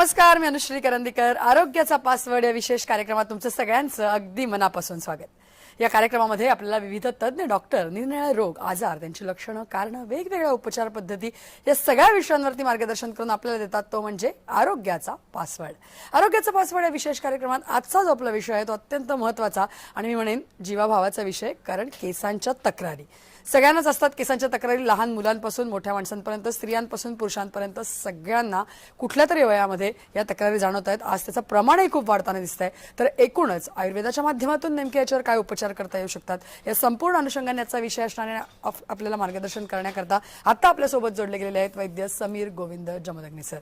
नमस्कार मी अनुश्री करंदीकर. आरोग्याचा पासवर्ड या विशेष कार्यक्रमात तुमचं सगळ्यांचं अगदी मनापासून स्वागत. या कार्यक्रमामध्ये आपल्याला विविध तज्ज्ञ डॉक्टर निरनिराळे रोग आजार त्यांची लक्षणं कारणं वेगवेगळ्या उपचार पद्धती या सगळ्या विषयांवरती मार्गदर्शन करून आपल्याला देतात. तो म्हणजे आरोग्याचा पासवर्ड. आरोग्याचा पासवर्ड या विशेष कार्यक्रमात आजचा जो आपला विषय आहे. तो अत्यंत महत्त्वाचा आणि मी म्हणेन जीवाभावाचा विषय कारण केसांच्या तक्रारी. सगळ्यांनाच असतात केसांच्या तक्रारी लहान मुलांपासून मोठ्या माणसांपर्यंत स्त्रियांपासून पुरुषांपर्यंत. सगळ्यांना कुठल्या तरी वयामध्ये या तक्रारी जाणवत आहेत. आज त्याचं प्रमाणही खूप वाढताना दिसत आहे तर एकूणच आयुर्वेदाच्या माध्यमातून नेमके याच्यावर काय उपचार करता येऊ शकतात. या संपूर्ण अनुषंगाने याचा विषय असणारे आप- आपल्याला मार्गदर्शन करण्याकरता आता आपल्यासोबत जोडले गेलेले आहेत वैद्य समीर गोविंद जमदग्नी सर.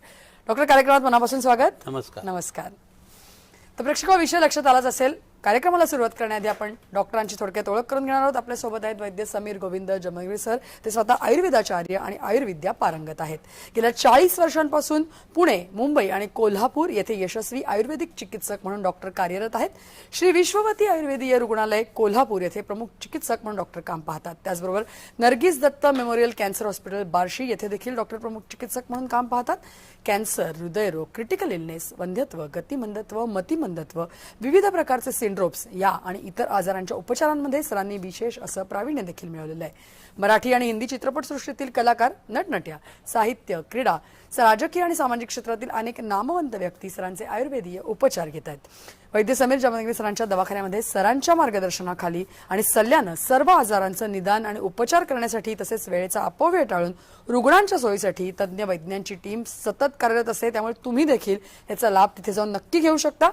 डॉक्टर कार्यक्रमात मनापासून स्वागत. नमस्कार. नमस्कार. तर प्रेक्षक विषय लक्षात आलाच असेल. कार्यक्रमाला सुरुवात करण्याआधी आपण डॉक्टरांची थोडक्यात ओळख करून घेणार आहोत. आपल्यासोबत आहेत वैद्य समीर गोविंद जमगिरी सर. ते स्वतः आयुर्वेदाचार्य आणि आयुर्विद्या पारंगत आहेत. गेल्या चाळीस वर्षांपासून पुणे मुंबई आणि कोल्हापूर येथे यशस्वी आयुर्वेदिक चिकित्सक म्हणून डॉक्टर कार्यरत आहेत. श्री विश्ववती आयुर्वेदीय रुग्णालय कोल्हापूर येथे प्रमुख चिकित्सक म्हणून डॉक्टर काम पाहतात. त्याचबरोबर Nargis Dutt memorial cancer hospital Barshi येथे देखील डॉक्टर प्रमुख चिकित्सक म्हणून काम पाहतात. कॅन्सर हृदयरोग क्रिटिकल इलनेस वंध्यत्व गतिमंदत्व मतिमंदत्व विविध प्रकारचे सिंड्रोम्स या आणि इतर आजारांच्या उपचारांमध्ये सरांनी विशेष असं प्रावीण्य देखील मिळवलेलं आहे. मराठी आणि हिंदी चित्रपटसृष्टीतील कलाकार नटनट्या साहित्य क्रीडा राजकीय आणि सामाजिक क्षेत्रातील अनेक नामवंत व्यक्ती सरांचे आयुर्वेदीय उपचार घेत आहेत. वैद्य समीर जमनगिरी सरांच्या दवाखान्यामध्ये सरांच्या मार्गदर्शनाखाली आणि सल्ल्यानं सर्व आजारांचं निदान आणि उपचार करण्यासाठी तसेच वेळेचा अपव्यय टाळून रुग्णांच्या सोयीसाठी तज्ज्ञ वैज्ञांची टीम सतत कार्यरत असते त्यामुळे तुम्ही देखील याचा लाभ तिथे जाऊन नक्की घेऊ शकता.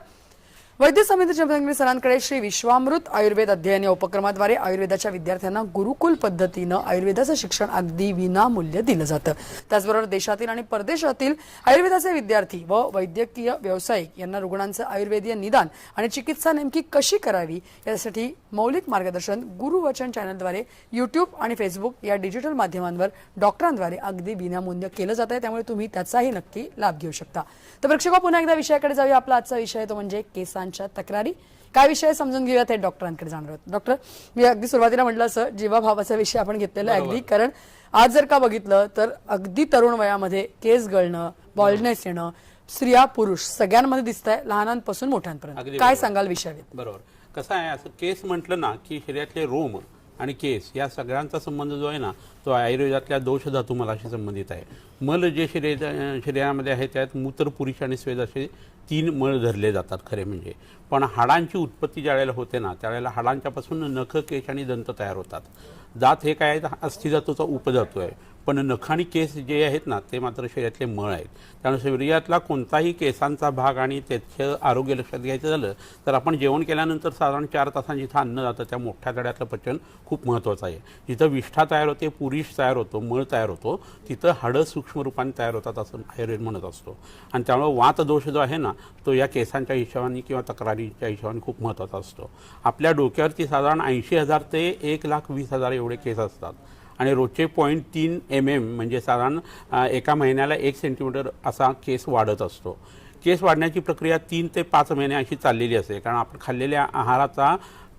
वैद्य समिती सरांकडे श्री विश्वामृत आयुर्वेद अध्ययन या उपक्रमाद्वारे आयुर्वेदाच्या विद्यार्थ्यांना गुरुकुल पद्धतीनं आयुर्वेदाचं शिक्षण अगदी विनामूल्य दिलं जातं. त्याचबरोबर देशातील आणि परदेशातील आयुर्वेदाचे विद्यार्थी व वैद्यकीय व्यावसायिक यांना रुग्णांचं आयुर्वेदीय निदान आणि चिकित्सा नेमकी कशी करावी यासाठी मौलिक मार्गदर्शन गुरुवचन चॅनलद्वारे युट्यूब आणि फेसबुक या डिजिटल माध्यमांवर डॉक्टरांद्वारे अगदी विनामूल्य केलं जात आहे. त्यामुळे तुम्ही त्याचाही नक्की लाभ घेऊ शकता. तर प्रेक्षक हो, पुन्हा एकदा विषयाकडे जाऊया. आपला आजचा विषय तो म्हणजे केसांच्या तक्रारी. काय विषय समजून घेऊया ते डॉक्टरांकडे जाणार आहोत. डॉक्टर मी अगदी सुरुवातीला म्हटलं असं जीवाभावाचा विषय आपण घेतलेला आहे अगदी कारण आज जर का बघितलं तर अगदी तरुण वयामध्ये केस गळणं बॉल्डनेस येणं स्त्रिया पुरुष सगळ्यांमध्ये दिसत आहे लहानांपासून मोठ्यांपर्यंत. काय. सांगाल विषयावर बरोबर. कसं आहे असं केस म्हटलं ना की शरीरातले रोम आणि केस या सगळ्यांचा संबंध जो आहे ना तो आयुर्वेदातल्या दोष धातू मलाशी संबंधित आहे. मल जे शरीर शरीरामध्ये आहे त्यात मूत्र पुरुष आणि स्वेद असे तीन मळ धरले जातात खरे म्हणजे. पण हाडांची उत्पत्ती ज्यावेळेला होते ना त्यावेळेला हाडांच्यापासून नख केश आणि दंत तयार होतात. दात हे काय अस्थिधातूचा उपधातू आहे पण नख आणि केस जे आहेत ना ते मात्र शरीरातले मळ आहेत. त्यामुळे शरीरातला कोणताही केसांचा भाग आणि त्याचं आरोग्य लक्षात घ्यायचं झालं तर आपण जेवण केल्यानंतर साधारण चार तासांनी जिथं अन्न जातं त्या मोठ्या तड्यातलं पचन खूप महत्त्वाचं आहे. जिथं विष्ठा तयार होते पुरीष तयार होतो मळ तयार होतो तिथं हाडं सूक्ष्म रूपाने तयार होतात असं आयुर्वेद म्हणत असतो. आणि त्यामुळे वात दोष जो आहे ना तो या केसांच्या हिशोबाने किंवा तक्रारीच्या हिशोबाने खूप महत्त्वाचा असतो. आपल्या डोक्यावरती साधारण ऐंशी हजार ते एक लाख वीस हजार एवढे केस असतात. आणि रोजचे पॉईंट तीन एम एम म्हणजे साधारण एका महिन्याला एक सेंटीमीटर असा केस वाढत असतो. केस वाढण्याची प्रक्रिया तीन ते पाच महिने अशी चाललेली असते. कारण आपण खाल्लेल्या आहाराचा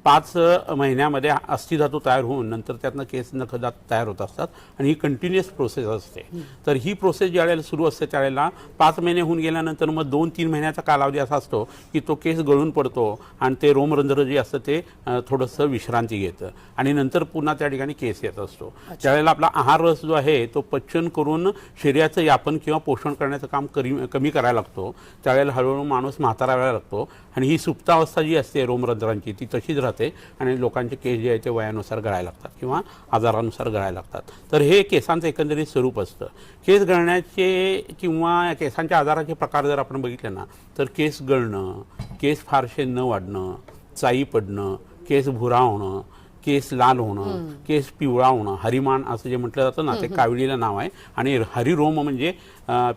पाच महिन्यामध्ये अस्थिधातू तयार होऊन नंतर त्यातनं केस नखदात तयार होत असतात आणि ही कंटिन्युअस प्रोसेस असते. तर ही प्रोसेस ज्यावेळेला सुरू असते त्यावेळेला पाच महिने होऊन गेल्यानंतर मग दोन तीन महिन्याचा कालावधी असा असतो की तो केस गळून पडतो आणि ते रोमरंध्र जे असतं ते थोडंसं विश्रांती घेतं आणि नंतर पुन्हा त्या ठिकाणी केस येत असतो. त्यावेळेला आपला आहार रस जो आहे तो पचन करून शरीराचं यापन किंवा पोषण करण्याचं काम करी कमी करायला लागतो. त्यावेळेला हळूहळू माणूस म्हातारा व्हायला लागतो. आणि ही सुप्तावस्था जी असते रोमरंध्रांची ती तशीच राहते आणि लोकांचे केस जे आहे ते वयानुसार गळायला लागतात किंवा आजारानुसार गळायला लागतात. तर हे केसांचं एकंदरीत स्वरूप असतं. केस गळण्याचे किंवा केसांच्या आजाराचे प्रकार जर आपण बघितले ना तर केस गळणं केस फारसे न वाढणं चाई पडणं केस भुरा होणं केस लाल होणं केस पिवळा होणं हरिमान असं जे म्हटलं जातं ना ते काविळीला नाव आहे. आणि हरिरोम म्हणजे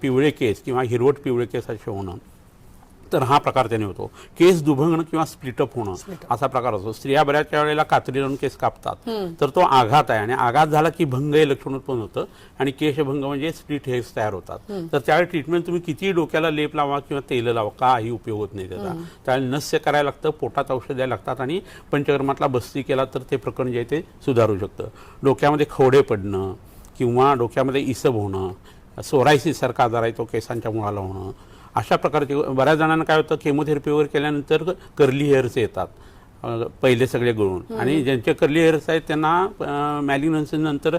पिवळे केस किंवा हिरवट पिवळे केस असे होणं. तर हा प्रकार त्याने होतो. केस दुभंगणं किंवा स्प्लिटअप होणं असा प्रकार असतो. स्त्रिया बऱ्याच वेळेला कात्री लावून केस कापतात. तर तो आघात आहे आणि आघात झाला की भंग हे लक्षण उत्पन्न होतं आणि केशभंग म्हणजे स्प्लिट हेअर्स तयार होतात. तर त्यावेळी ट्रीटमेंट तुम्ही किती डोक्याला लेप लावा किंवा तेल लावा काही उपयोग होत नाही त्याचा. त्यावेळी नस्य करायला लागतं पोटात औषध द्यायला लागतात आणि पंचकर्मातला बस्ती केला तर ते प्रकरण जे आहे ते सुधारू शकतं. डोक्यामध्ये खवडे पडणं किंवा डोक्यामध्ये इसब होणं सोरायसिस सारखा आजार आहे तो केसांच्या मुळाला होणं अशा प्रकारचे बऱ्याच जणांना काय होतं केमोथेरपी वगैरे केल्यानंतर कर्ली हेअर्स येतात. पहिले सगळे गळून. आणि ज्यांचे कर्ली हेअर्स आहेत त्यांना मॅलिग्नन्सी नंतर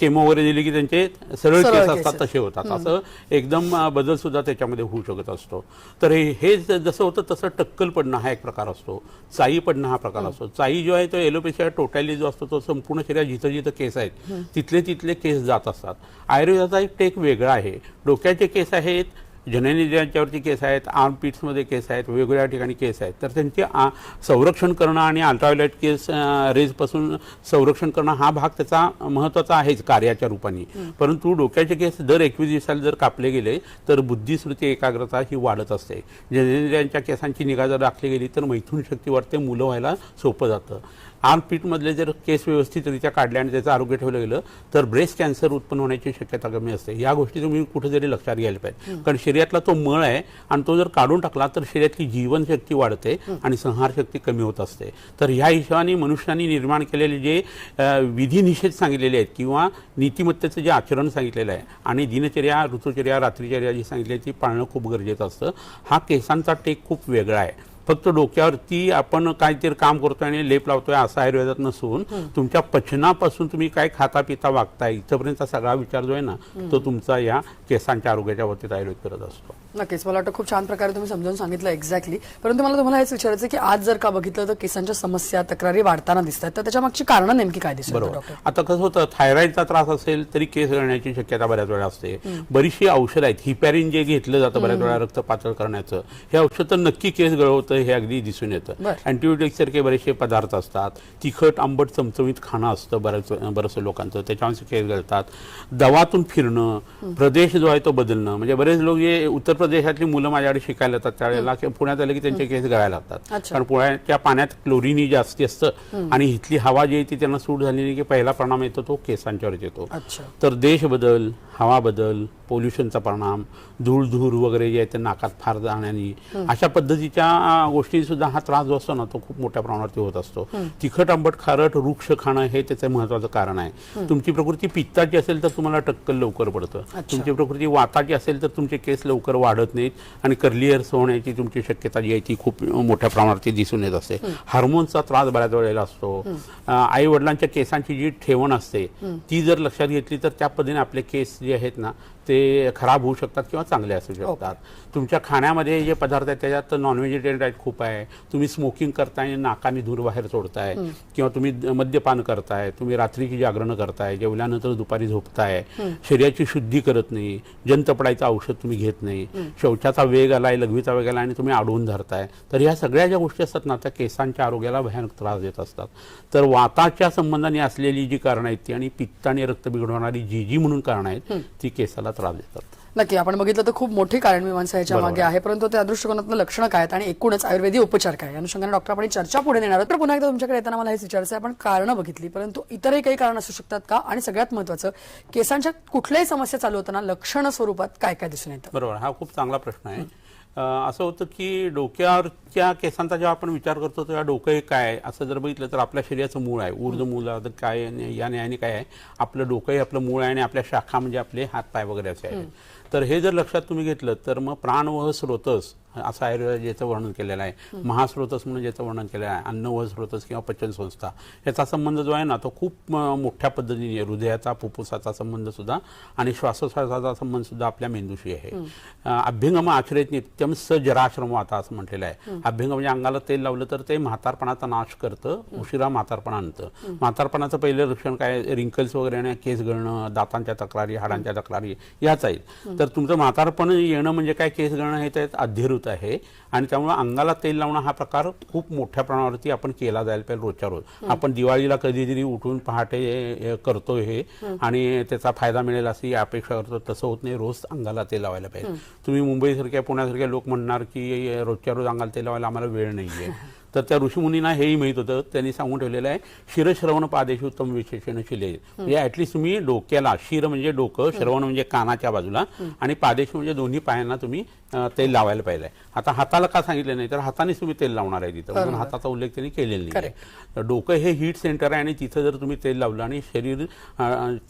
केमो वगैरे दिली की त्यांचे सरळ केस असतात तसे होतात. असं एकदम बदल सुद्धा त्याच्यामध्ये होऊ शकत असतो. तर हे जसं होतं तसं टक्कल पडणं हा एक प्रकार असतो. चाई पडणं हा प्रकार असतो. चाई जो आहे तो एलोपेशिया टोटॅली जो असतो तो संपूर्ण शरीरात जिथं जिथं केस आहेत तिथले तिथले केस जात असतात. आयुर्वेदाचा एक टेक वेगळा आहे. डोक्याचे केस आहेत जननी ज्यांच्यावरती केस आहेत आर्म पिट्समध्ये केस आहेत वेगवेगळ्या ठिकाणी केस आहेत तर त्यांचे आ- संरक्षण करणं आणि अल्ट्राव्हायोलेट केस रेजपासून संरक्षण करणं हा भाग त्याचा महत्त्वाचा आहेच कार्याच्या रूपाने. परंतु डोक्याचे केस दर एकवीस दिवसाला जर कापले गेले तर बुद्धिस्मृती एकाग्रता ही वाढत असते. जननेंद्रियांच्या केसांची निगा जर राखली गेली तर मैथून शक्ती वाढते मुलं व्हायला सोपं जातं. आर्म पीठमधले जर केस व्यवस्थितरित्या काढले आणि त्याचं आरोग्य ठेवलं गेलं तर ब्रेस्ट कॅन्सर उत्पन्न होण्याची शक्यता कमी असते. या गोष्टी तुम्ही कुठेतरी लक्षात घ्यायला पाहिजे. कारण शरीरातला तो मळ आहे आणि तो जर काढून टाकला तर शरीरातली जीवनशक्ती वाढते आणि संहारशक्ती कमी होत असते. तर ह्या हिशोबाने मनुष्याने निर्माण केलेले जे अ, विधी निषेध सांगितलेले आहेत किंवा नीतिमत्तेचं जे आचरण सांगितलेलं आहे आणि दिनचर्या ऋतुचर्या रात्रीचर्या जी सांगितली आहे ती पाळणं खूप गरजेचं असतं. हा केसांचा टेक खूप वेगळा आहे. फक्त डोक्यावरती आपण काहीतरी काम करतोय आणि लेप लावतोय असं आयुर्वेदात नसून तुमच्या पचनापासून तुम्ही काय खाता पिता वागताय इथपर्यंतचा सगळा विचार जो आहे ना तो तुमचा या केसांच्या आरोग्याच्या बाबतीत आयुर्वेद करत असतो. नक्कीच. मला वाटतं खूप छान प्रकारे तुम्ही समजावून सांगितलं एक्झॅक्टली परंतु मला तुम्हाला हेच विचारायचं की आज जर का बघितलं तर केसांच्या समस्या तक्रारी वाढताना दिसत आहेत तर त्याच्या मागची कारणं नेमकी काय दिसत बरोबर. डॉक्टर आता कसं होतं थायरॉइडचा त्रास असेल तरी केस गळण्याची शक्यता बऱ्याच वेळा असते. बरीचशी औषधं आहेत. हिपॅरिन जे घेतलं जातं बऱ्याच वेळा रक्त पातळ करण्याचं. हे औषध तर नक्की केस गळवतं हे अगदी दिसून येतं. बरं. अँटीबायोटिक सारखे बरेचसे पदार्थ असतात. तिखट आंबट चमचमीत खाणं असतं बऱ्याच बरंचसं लोकांचं. त्याच्यामुळे केस गळतात. दवातून फिरणं प्रदेश जो आहे तो बदलणं. म्हणजे बरेच लोक जे उत्तर प्रदेशातली मुलं माझ्याकडे शिकायला येतात त्यावेळेला की पुण्यात आले की त्यांचे केस गळायला लागतात. कारण पुण्याच्या पाण्यात क्लोरिनी जास्ती असतं आणि इथली हवा जी आहे ती त्यांना सूट झाली नाही की पहिला परिणाम येतो तो केसांच्यावरच येतो. तर देश बदल हवा बदल पोल्युशनचा परिणाम धूळ धूर वगैरे जे आहे ते नाकात फार जाण्यानी अशा पद्धतीच्या गोष्टी सुद्धा हा त्रास जो असतो ना तो खूप मोठ्या प्रमाणावरती होत असतो. तिखट आंबट खारट वृक्ष खाणं हे त्याचं महत्वाचं कारण आहे. तुमची प्रकृती पित्ताची असेल तर तुम्हाला टक्कल लवकर पडतं. तुमची प्रकृती वाताची असेल तर तुमचे केस लवकर वाढत नाहीत आणि कर्लियर्स होण्याची तुमची शक्यता जी आहे ती खूप मोठ्या प्रमाणावरती दिसून येत असते. हार्मोन्सचा त्रास बऱ्याच वेळेला असतो. आई वडिलांच्या केसांची जी ठेवण असते ती जर लक्षात घेतली तर त्या पद्धतीने आपले केस जे आहेत ना ते खराब होऊ शकतात किंवा चांगले असू शकतात. तुमच्या खाण्यामध्ये जे पदार्थ आहेत त्याच्यात नॉन व्हेजिटेरियन डाएट खूप आहे. तुम्ही स्मोकिंग करताय नाकाने धूर बाहेर सोडताय किंवा तुम्ही मद्यपान करताय तुम्ही रात्रीची जागरणं करताय जेवल्यानंतर दुपारी झोपताय शरीराची शुद्धी करत नाही जंतपडायचं औषध तुम्ही घेत नाही शौचाचा वेग आलाय लघवीचा वेग आलाय आणि तुम्ही अडवून धरताय. तर ह्या सगळ्या ज्या गोष्टी असतात ना त्या केसांच्या आरोग्याला भयानक त्रास देत असतात. तर वाताच्या संबंधाने असलेली जी कारणं आहेत ती आणि पित्त आणि रक्त बिघडवणारी जी जी म्हणून कारणं आहेत ती केसाला त्रास देतात नक्की आपण बघितलं तर खूप मोठी कारण मीमांसा याच्या मागे आहे परंतु त्या दृष्टिकोनातून लक्षणं काय आहेत आणि एकूणच आयुर्वेदिक उपचार काय अनुषंगाने डॉक्टर आपण चर्चा पुढे नेणार आहोत. तर पुन्हा एकदा तुमच्याकडे येताना मला हेच विचारायचं आहे आपण कारणं बघितली परंतु इतरही काही कारण असू शकतात का? आणि सगळ्यात महत्वाचं केसांच्या कुठल्याही समस्या चालू होताना लक्षण स्वरूपात काय काय दिसून येतं? बरोबर. हा खूप चांगला प्रश्न आहे. असं होतं की डोक्यावरच्या केसांचा जेव्हा आपण विचार करतो तेव्हा डोकं हे काय? असं जर बघितलं तर आपल्या शरीराचं मूळ आहे ऊर्ध मूळ आहे, तर काय? या न्यायाने काय आहे आपलं डोकं हे आपलं मूळ आहे आणि आपल्या शाखा म्हणजे आपले हात पाय वगैरे असे आहेत तर हे जर लक्षात तुम्ही घेतलं तर मग प्राण व स्रोतस असं आयुर्वेद ज्याचं वर्णन केलेलं आहे. महास्रोतस म्हणून ज्याचं वर्णन केलेलं आहे. अन्न व स्रोतस किंवा पचन संस्था. याचा संबंध जो आहे ना तो खूप मोठ्या पद्धतीने. हृदयाचा फुफ्फुसाचा संबंध सुद्धा आणि श्वासोश्वासाचा संबंध सुद्धा आपल्या मेंदूशी आहे. अभ्यंगम आचरित नित्यम स जराश्रम वाता असं म्हटलेलं आहे. अभ्यंग म्हणजे अंगाला तेल लावलं तर ते म्हातारपणाचा नाश करतं उशिरा म्हातारपणा आणतं. म्हातारपणाचं पहिलं लक्षण काय? रिंकल्स वगैरे येणं केस गळणं दातांच्या तक्रारी हाडांच्या तक्रारी याच आहेत. तर तुमचं म्हातारपण येणं म्हणजे काय? केस गळणं हे त्यात अध्यरूत आहे. आणि त्यामुळे अंगाला तेल लावणं हा प्रकार खूप मोठ्या प्रमाणावरती आपण केला जायला पाहिजे रोजच्या रोज. आपण दिवाळीला कधीतरी उठून पहाटे करतो हे. आणि त्याचा फायदा मिळेल अशी अपेक्षा करतो. तसं होत नाही रोज अंगाला तेल लावायला पाहिजे. तुम्ही मुंबईसारख्या पुण्यासारख्या लोक म्हणणार की रोजच्या रोज अंगाला तेल लावायला आम्हाला वेळ नाहीये. तर त्या ऋषीमुनींना हेही माहीत होतं. त्यांनी सांगून ठेवलेलं आहे शिरश्रवण पादेश उत्तम विशेषण शिले म्हणजे ऍटलिस्ट तुम्ही डोक्याला शिर म्हणजे डोकं श्रवण म्हणजे कानाच्या बाजूला आणि पादेश म्हणजे दोन्ही पायांना तुम्ही तेल लावायला पाहिजे आता हाताला का सांगितलं नाही तर हातानेच तुम्ही तेल लावणार आहे तिथं. म्हणून हाताचा उल्लेख त्यांनी केलेला नाही. तर डोकं हे हीट सेंटर आहे आणि तिथं जर तुम्ही तेल लावलं आणि शरीर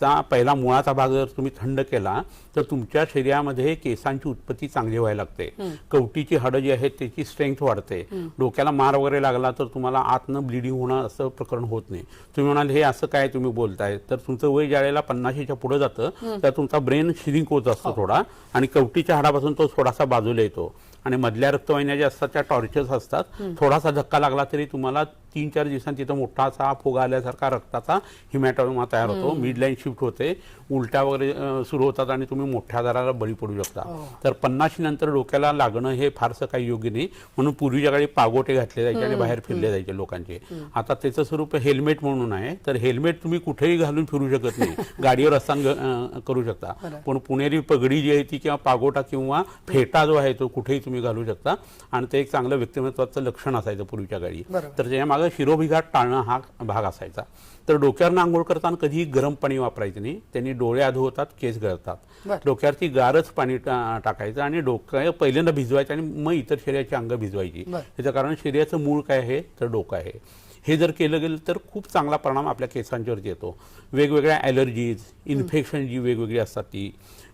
चा पहिला मुळाचा भाग जर तुम्ही थंड केला तर तुमच्या शरीरामध्ये केसांची उत्पत्ती चांगली व्हायला लागते. कवटीची हाडं जी आहेत त्याची स्ट्रेंथ वाढते. डोक्याला मार वगैरे लागला तर तुम्हाला आतनं ब्लिडिंग होणं असं प्रकरण होत नाही. तुम्ही म्हणाल हे असं काय तुम्ही बोलताय? तर तुमचं वय ज्यावेळेला पन्नाशीच्या पुढे जातं तर तुमचा ब्रेन श्रिंक होत असतो थोडा आणि कवटीच्या हाडापासून तो थोडासा बाजूला येतो. आणि मधल्या रक्तवाहिन्या ज्या असतात त्या टॉर्चर्स असतात. थोडासा धक्का लागला तरी तुम्हाला तीन चार दिवसांत तिथं मोठा असा फुगा आल्यासारखा रक्ताचा हिमॅटोमा तयार होतो. मिड लाईन शिफ्ट होते. उलट्या वगैरे सुरू होतात आणि तुम्ही मोठ्या आजाराला बळी पडू शकता. तर पन्नाशी नंतर डोक्याला लागणं हे फारसं काही योग्य नाही. म्हणून पूर्वीच्या काळी पागोटे घातले जायचे आणि बाहेर फिरले जायचे लोकांचे. आता त्याचं स्वरूप हेल्मेट म्हणून आहे. तर हेल्मेट तुम्ही कुठेही घालून फिरू शकत नाही. गाडीवर असताना करू शकता. पण पुणेरी पगडी जी आहे ती किंवा पागोटा किंवा फेटा जो आहे तो कुठेही तुम्ही घालू शकता. आणि ते एक चांगलं व्यक्तिमत्वाचं लक्षण असायचं पूर्वीच्या काळी. तर त्याच्या मागे शिरोभिघात टाळणं हा भाग असायचा. तर डोक्यावरनं आंघोळ करताना कधीही गरम पाणी वापरायचं नाही. त्यांनी डोळे अधू होतात केस गळतात. डोक्यावरती गारच पाणी टाकायचं आणि डोकं पहिल्यांदा भिजवायचं आणि मग इतर शरीराची अंग भिजवायची. त्याचं कारण शरीराचं मूळ काय आहे? तर डोकं आहे. हे जर केलं गेलं तर खूप चांगला परिणाम आपल्या केसांच्यावरती येतो. वेगवेगळ्या ॲलर्जीज इन्फेक्शन जी वेगवेगळी असतात ती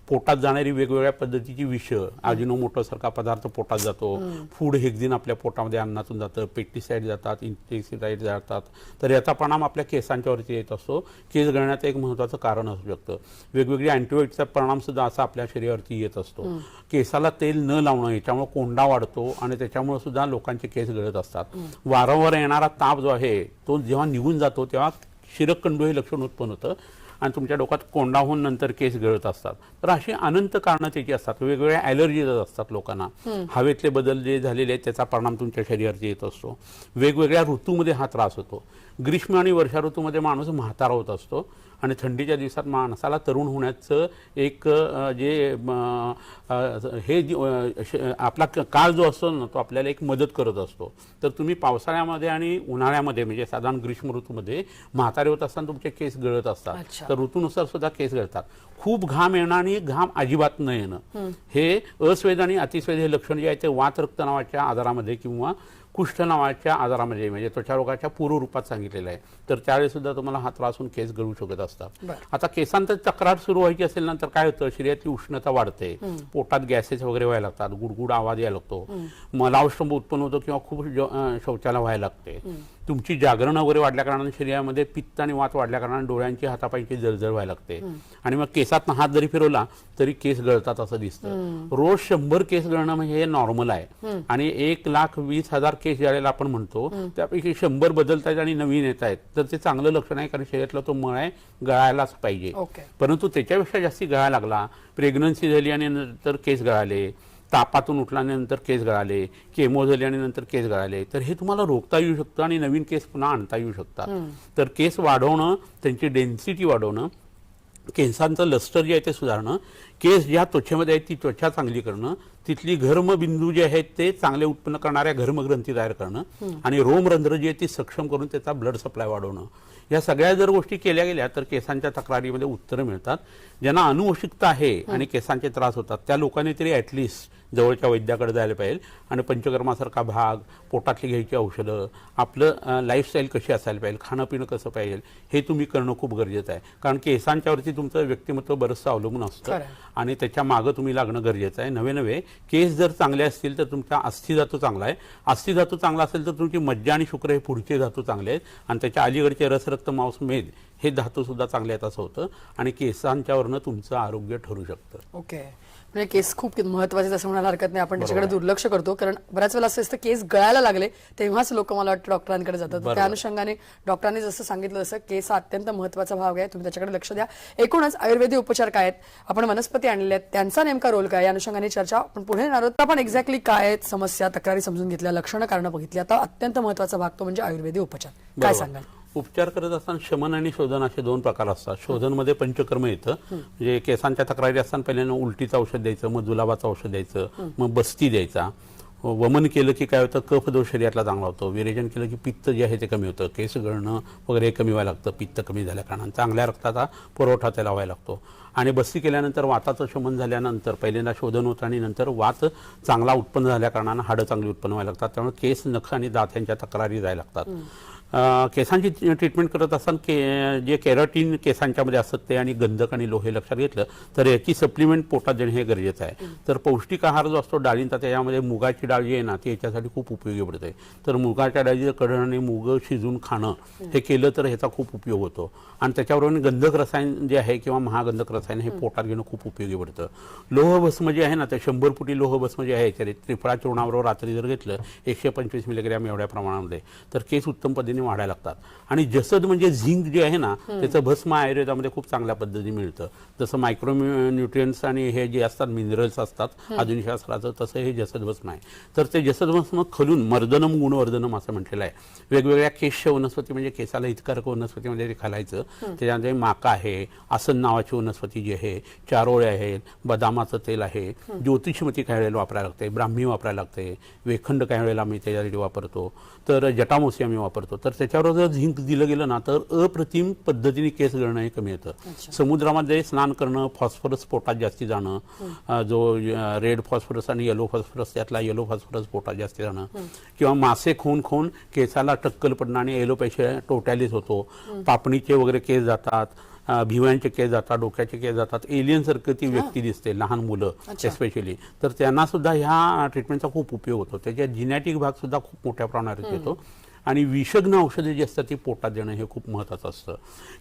पोटात जाणारी वेगवेगळ्या पद्धतीची विष. आजिनोमोटो सारखा पदार्थ पोटात जातो. फूड हेक्झिन आपल्या पोटामध्ये अन्नातून जातं. पेस्टिसाईड जातात इन्सेक्टिसाईड जातात. तर याचा परिणाम आपल्या केसांच्यावरती येत असतो. केस गळण्याचं एक महत्त्वाचं कारण असू शकतं. वेगवेगळी अँटीबायोटिकचा परिणाम सुद्धा असा आपल्या शरीरावरती येत असतो. केसाला तेल न लावणं याच्यामुळे कोंडा वाढतो आणि त्याच्यामुळे सुद्धा लोकांचे केस गळत असतात. वारंवार येणारा ताप जो आहे तो जेव्हा निघून जातो तेव्हा शिरकंडू हे लक्षण उत्पन्न होतं. आणि तुमच्या डोक्यात कोंडा होऊन नंतर केस गळत असतात. तर अशी अनंत कारणं त्याची असतात. वेगवेगळ्या ॲलर्जीज असतात लोकांना. हवेतले बदल जे झालेले आहेत त्याचा परिणाम तुमच्या शरीरावरती येत असतो. वेगवेगळ्या ऋतूमध्ये हा त्रास होतो. ग्रीष्म आणि वर्षा ऋतूमध्ये माणूस म्हातारा होत असतो. आणि थंडीच्या दिवसात माणसाला तरुण होण्याचं एक जे हे आपला काळ जो असतो ना तो आपल्याला एक मदत करत असतो. तर तुम्ही पावसाळ्यामध्ये आणि उन्हाळ्यामध्ये म्हणजे साधारण ग्रीष्म ऋतूमध्ये म्हातारे होत असताना तुमचे केस गळत असतात. तर ऋतूनुसार सुद्धा केस गळतात. खूप घाम येणं आणि घाम अजिबात न येणं. हे. अस्वेद आणि अतिस्वेद हे लक्षण जे आहे ते वात रक्त नावाच्या आजारामध्ये किंवा कुष्ठ नावाच्या आजारामध्ये म्हणजे त्वचारोगाच्या पूर्व रूपात सांगितलेलं आहे. तर त्यावेळेस सुद्धा तुम्हाला हा त्रास होऊन केस गळू शकत असतात. आता केसांत तक्रार सुरू व्हायची असेल ना तर काय होतं? शरीरातली उष्णता वाढते. पोटात गॅसेस वगैरे व्हायला लागतात. गुडगुड आवाज यायला लागतो. मलावष्टंभ उत्पन्न होतो किंवा खूप ज- अं, शौचाला व्हायला लागते. तुमची जागरण वगैरे वाढल्या कारणाने शरीरामध्ये पित्त आणि वात वाढल्या कारणाने डोळ्यांची हातापायची जळजळ व्हायला लागते. आणि मग केसात हात जरी फिरवला तरी केस गळतात असं दिसतं. रोज शंभर केस गळणं म्हणजे हे नॉर्मल आहे. आणि एक लाख वीस हजार केस ज्यावेळेला आपण म्हणतो त्यापैकी शंभर बदलत आहेत आणि नवीन येत आहेत तर ते चांगलं लक्षण आहे कारण शरीरातला तो मळ आहे गळायलाच पाहिजे. परंतु त्याच्यापेक्षा जास्ती गळायला लागला प्रेग्नन्सी झाली आणि नंतर केस गळाले तापातून उठल्यानंतर केस गळाले केमो झाली आणि नंतर केस गळाले तर हे तुम्हाला रोखता येऊ शकतं आणि नवीन केस पुन्हा आणता येऊ शकतात. तर केस वाढवणं त्यांची डेन्सिटी वाढवणं केसांचं लस्टर जे आहे ते सुधारणं केस ज्या त्वचेमध्ये आहेत ती त्वचा चांगली करणं तिथली घर्मबिंदू जे आहेत ते चांगले उत्पन्न करणाऱ्या घर्मग्रंथी तयार करणं आणि रोमरंध्र जी आहे ती सक्षम करून त्याचा ब्लड सप्लाय वाढवणं. या सगळ्या जर गोष्टी केल्या गेल्या तर केसांच्या तक्रारीमध्ये उत्तरं मिळतात. ज्यांना अनुवंशिकता आहे आणि केसांचे त्रास होतात त्या लोकांनी तरी ॲटलिस्ट जवळच्या वैद्याकडे जायला पाहिजे. आणि पंचकर्मासारखा भाग पोटातली घ्यायची औषधं आपलं लाईफस्टाईल कशी असायला पाहिजे खाणं पिणं कसं पाहिजे हे तुम्ही करणं खूप गरजेचं आहे. कारण केसांच्यावरती तुमचं व्यक्तिमत्व बरंचसं अवलंबून असतं. आणि त्याच्या मागं तुम्ही लागणं गरजेचं आहे. नवे नवे केस जर चांगले असतील तर तुमचा अस्थिधातू चांगला आहे. अस्थिधातू चांगला असेल तर तुमची मज्जा आणि शुक्र हे पुढचे धातू चांगले आहेत. आणि त्याच्या अलीकडचे रसरक्त मांस मेद हे धातू सुद्धा चांगले आहेत असं होतं आणि केसांच्यावरनं तुमचं आरोग्य ठरू शकतं. ओके. म्हणजे केस खूप महत्त्वाचे जसं म्हणायला हरकत नाही. आपण त्याच्याकडे दुर्लक्ष करतो. कारण बऱ्याच वेळेला असं असतं केस गळायला लागले तेव्हाच लोक मला वाटतं डॉक्टरांकडे जातात. त्या अनुषंगाने डॉक्टरांनी जसं सांगितलं तसं केस हा अत्यंत महत्त्वाचा भाग आहे. तुम्ही त्याच्याकडे लक्ष द्या. एकूणच आयुर्वेदिक उपचार काय आहेत? आपण वनस्पती आणलेल्या आहेत. त्यांचा नेमका रोल काय या अनुषंगाने चर्चा आपण पुढे येणार आहोत. आपण एक्झॅक्टली काय आहेत? समस्या तक्रारी समजून घेतल्या लक्षणं कारणं बघितली. आता अत्यंत महत्त्वाचा भाग तो म्हणजे आयुर्वेदिक उपचार. काय. सांगाल? उपचार करत असताना शमन आणि शोधन असे दोन प्रकार असतात. शोधनमध्ये पंचकर्म येतं. म्हणजे केसांच्या तक्रारी असताना पहिल्यांदा उलटीचं औषध द्यायचं मग जुलाबाचं औषध द्यायचं मग बस्ती द्यायचा. वमन केलं की काय होतं? कफ दोष शरीरातला चांगला होतो. विरेचन केलं की पित्त जे आहे ते कमी होतं. केस गळणं वगैरे कमी व्हायला लागतं. पित्त कमी झाल्या कारणाने. चांगल्या रक्ताचा पुरवठा त्याला व्हायला लागतो. आणि बस्ती केल्यानंतर वाताचं शमन झाल्यानंतर पहिल्यांदा शोधन होतं आणि नंतर वात चांगला उत्पन्न झाल्या कारणानं हाडं चांगली उत्पन्न व्हायला लागतात. त्यामुळे केस नख आणि दात यांच्या तक्रारी जायला लागतात. केसांची ट्रीटमेंट करत असताना के जे केराटीन केसांच्यामध्ये असतात ते आणि गंधक आणि लोहे लक्षात घेतलं तर याची सप्लिमेंट पोटात देणं हे गरजेचं आहे. तर पौष्टिक आहार जो असतो डाळींचा त्याच्यामध्ये मुगाची डाळ जी आहे ना ती याच्यासाठी खूप उपयोगी पडते. तर मुगाच्या डाळीचं कढण आणि मुग शिजून खाणं हे केलं तर ह्याचा खूप उपयोग होतो. आणि त्याच्याबरोबर गंधक रसायन जे आहे किंवा महागंधक रसायन हे पोटात घेणं खूप उपयोगी पडतं. लोहभस्म जे आहे ना ते शंभर फुटी लोहभस्म जे आहे ते त्रिफळा चूर्णाबरोबर रात्री जर घेतलं एकशे पंचवीस मिलीग्रॅम एवढ्या प्रमाणामध्ये. तर केस उत्तम पद्धतीने वाढायला लागतात. आणि जसद म्हणजे झिंक जे आहे ना त्याचं भस्म आयुर्वेदामध्ये खूप चांगल्या पद्धतीने मिळतं. जसं मायक्रो न्यूट्रियन्स आणि हे जे असतात मिनरल्स असतात आधुनिक शास्त्राचं तसं हे जसद भस्म आहे. तर ते जसद भस्म खलून मर्दनम गुणवर्धनम असं म्हटलेलं आहे. वेगवेगळ्या केशच्या वनस्पती म्हणजे केसाला हितकारक वनस्पतीमध्ये ते घालायचं त्याच्यामध्ये माका आहे आसन नावाची वनस्पती जी आहे चारोळे आहेत बदामाचं तेल आहे ज्योतिषमती काही वेळेला वापरायला लागते ब्राह्मी वापरायला लागते वेखंड काही वेळेला आम्ही त्याच्यासाठी वापरतो. तर जटामोसी आम्ही वापरतो. तर त्याच्यावर जर झिंक दिलं गेलं ना तर अप्रतिम पद्धतीने केस गळणं हे कमी येतं. समुद्रामध्ये स्नान करणं फॉस्फरस पोटात जास्ती जाणं जो रेड फॉस्फरस आणि येलो फॉस्फरस त्यातला येलो फॉस्फरस पोटात जास्ती जाणं किंवा मासे खाऊन खाऊन केसाला टक्कल पडणं आणि एलोपेशिया टोटॅलिस होतो. पापणीचे वगैरे केस जातात. भिवयांचे केस जातात डोक्याचे केस जातात. एलियन सारखं ती व्यक्ती दिसते लहान मुलं. एस्पेशली तर त्यांना सुद्धा ह्या ट्रीटमेंटचा खूप उपयोग होतो. त्याच्या जिनॅटिक भाग सुद्धा खूप मोठ्या प्रमाणात येतो. आणि विषग्न औषधे जी असतात ती पोटात देणं हे खूप महत्त्वाचं असतं.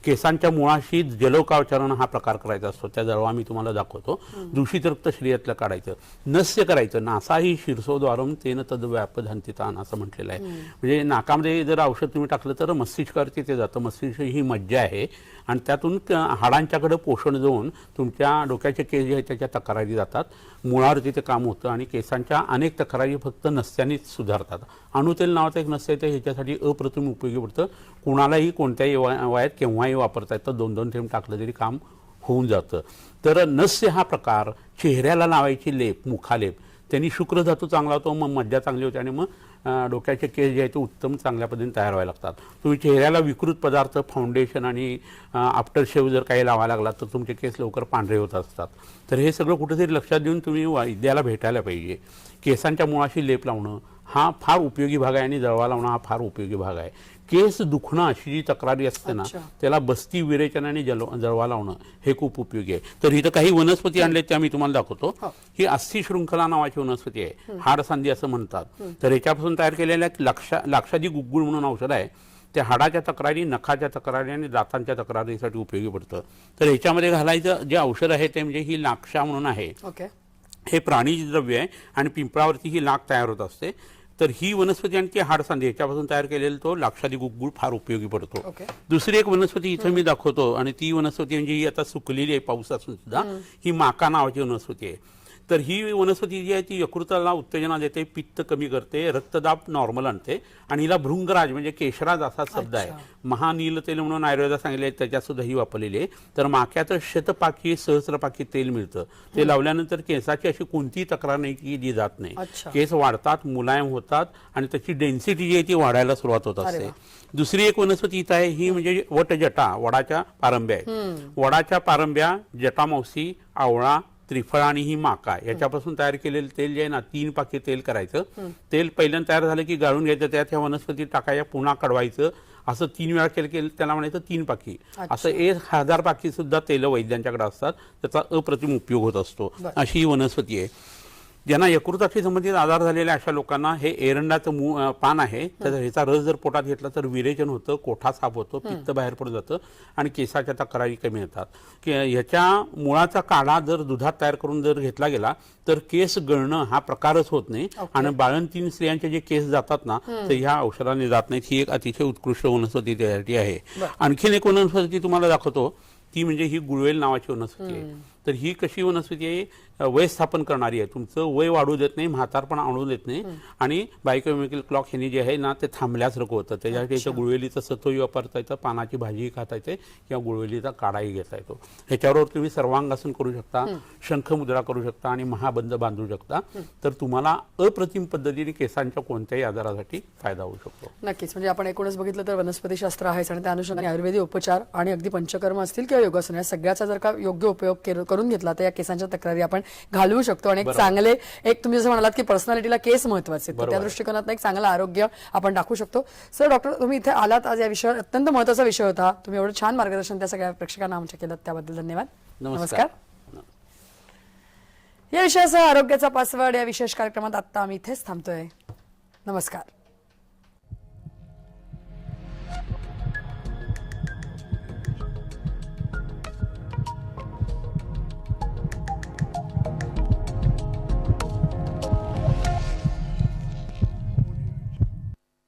केसांच्या मुळाशी जलोकावचरण हा प्रकार करायचा असतो. त्या जळवा मी तुम्हाला दाखवतो. दूषित रक्त शरीरातलं काढायचं. नस्य करायचं. नासाही शिरसोद्वारम तेन तद व्यापधांतितान असं म्हटलेलं आहे. म्हणजे नाकामध्ये जर औषध तुम्ही टाकलं तर मस्तिष्कावरती ते जातं. मस्तिष्क ही मज्जा आहे. आणि त्यातून हाडांच्याकडे पोषण देऊन तुमच्या डोक्याचे केस जे आहेत त्याच्या तक्रारी जातात. मुळावरती ते काम होतं आणि केसांच्या अनेक तक्रारी फक्त नस्यानीच सुधारतात. अणुतेल नावाचं एक नस्य आहे ते ह्याच्यासाठी अप्रतिम उपयोगी पडतं. कुणालाही कोणत्याही वया- वयात केव्हाही वापरता येतं. दोन दोन थेंब टाकलं तरी काम होऊन जातं. तर नस्य हा प्रकार चेहऱ्याला लावायची लेप मुखालेप. त्यांनी शुक्रधातू चांगला होतो मग मज्जा चांगली होते आणि मग डोक्याचे केस जे आहेत ते उत्तम चांगल्या पद्धतीने तयार व्हायला लागतात. तुम्ही चेहऱ्याला विकृत पदार्थ फाउंडेशन आणि आफ्टर शेव जर काही लावायला लागलात तर तुमचे केस लवकर पांढरे होत असतात. तर हे सगळं कुठेतरी लक्षात देऊन तुम्ही वैद्याला भेटायला पाहिजे. केसांच्या मुळाशी लेप लावणं हा फार उपयोगी भाग आहे आणि जळवा लावणं हा फार उपयोगी भाग आहे. केस दुखणं अशी जी तक्रारी असते ना. त्याला बस्ती विरेचन आणि जल जळवा लावणं हे खूप उपयोगी आहे. तर इथं काही वनस्पती आणले त्या मी तुम्हाला दाखवतो. हो. ही अस्थि शृंखला नावाची वनस्पती आहे. हाडसांधी असं म्हणतात. तर याच्यापासून तयार केलेल्या लाक्षा लाक्षादी गुग्गुळ म्हणून औषध आहे. ते हाडाच्या तक्रारी नखाच्या तक्रारी आणि दातांच्या तक्रारीसाठी उपयोगी पडतं. तर याच्यामध्ये घालायचं जे औषध आहे ते म्हणजे ही लाक्षा म्हणून आहे. हे प्राणी द्रव्य आहे आणि पिंपळावरती ही लाख तयार होत असते तर ही वनस्पती आणि ती हाडसांधी याच्यापासून तयार केलेला तो लाक्षादी गुग्गुळ फार उपयोगी पडतो. ओके. दुसरी एक वनस्पती इथं मी दाखवतो आणि ती वनस्पती म्हणजे ही आता सुकलेली आहे पाऊस असून सुद्धा ही माका नावाची वनस्पती आहे. तर ही वनस्पती जी आहे ती यकृताला उत्तेजना देते पित्त कमी करते रक्तदाब नॉर्मल आणते आणि हिला भृंगराज म्हणजे केशराज असा शब्द आहे. महानील तेल म्हणून आयुर्वेदात सांगितले त्याच्यात सुद्धा ही वापरलेली आहे. तर माक्याचं शतपाकी सहस्रपाकी तेल मिळतं. ते लावल्यानंतर केसाची अशी कोणतीही तक्रार नाही की जी जात नाही. केस वाढतात मुलायम होतात आणि त्याची डेन्सिटी जी आहे ती वाढायला सुरुवात होत असते. दुसरी एक वनस्पती इथं आहे ही म्हणजे वटजटा वडाच्या पारंब्या आहेत. वडाच्या पारंब्या जटामावसी आवळा त्रिफळा आणि ही माका याच्यापासून तयार केलेलं तेल जे आहे ना तीन पाकी तेल करायचं. तेल पहिल्यांदा तयार झालं की गाळून घ्यायचं त्यात ह्या वनस्पती टाकायच्या पुन्हा कडवायचं. असं तीन वेळा केलं केलं त्याला म्हणायचं तीन पाकी. असं एक हजार पाकी सुद्धा तेल वैद्यांच्याकडे असतात त्याचा अप्रतिम उपयोग होत असतो. अशी ही वनस्पती आहे. ज्यांना यकृताशी संबंधित आजार झालेल्या अशा लोकांना हे एरंडाचं मू पान आहे तर ह्याचा रस जर पोटात घेतला तर विरेचन होतं कोठा साफ होतो पित्त बाहेर पडत जातं आणि केसाच्या तक्रारी कमी येतात की ह्याच्या मुळाचा काढा जर दुधात तयार करून जर घेतला गेला तर केस गळणं हा प्रकारच होत नाही. आणि बाळंतीन स्त्रियांचे जे केस जातात ना तर ह्या औषधाने जात नाहीत. ही एक अतिशय उत्कृष्ट वनस्पती त्यासाठी आहे. आणखीन एक वनस्पती तुम्हाला दाखवतो. ती म्हणजे ही गुळवेल नावाची वनस्पती आहे. तर ही कशी वनस्पती आहे? वय स्थापन करणारी आहे. तुमचं वय वाढू देत नाही म्हातारपण आणू देत नाही. आणि बायोकेमिकल क्लॉक ह्यानी जे आहे ना ते थांबल्यासारखं होतं. त्याच्यासाठी इथं गुळवेलीचं सत्वही वापरता येतं पानाची भाजीही खाता येते किंवा गुळवेलीचा काढाही घेता येतो. ह्याच्यावर तुम्ही सर्वांगासन करू शकता शंखमुद्रा करू शकता आणि महाबंद बांधू शकता. तर तुम्हाला अप्रतिम पद्धतीने केसांच्या कोणत्याही आजारासाठी फायदा होऊ शकतो. नक्कीच. म्हणजे आपण एकूणच बघितलं तर वनस्पतीशास्त्र आहेच आणि त्या अनुषंगाने आयुर्वेदिक उपचार आणि अगदी पंचकर्म असतील किंवा योगासन या सगळ्याचा जर का योग्य उपयोग केल- करून घेतला तर या केसांच्या तक्रारी आपण घालवू शकतो. आणि एक चांगले एक तुम्ही जसं म्हणालात की पर्सनॅलिटीला केस महत्त्वाचे त्या दृष्टिकोनात एक चांगलं आरोग्य आपण दाखवू शकतो. सर डॉक्टर तुम्ही इथे आलात. आज या विषयावर अत्यंत महत्त्वाचा विषय होता. तुम्ही एवढं छान मार्गदर्शन त्या सगळ्या प्रेक्षकांना आमच्या केलं त्याबद्दल धन्यवाद. नमस्कार. या विषयासह आरोग्याचा पासवर्ड या विशेष कार्यक्रमात आत्ता आम्ही इथेच थांबतोय. नमस्कार.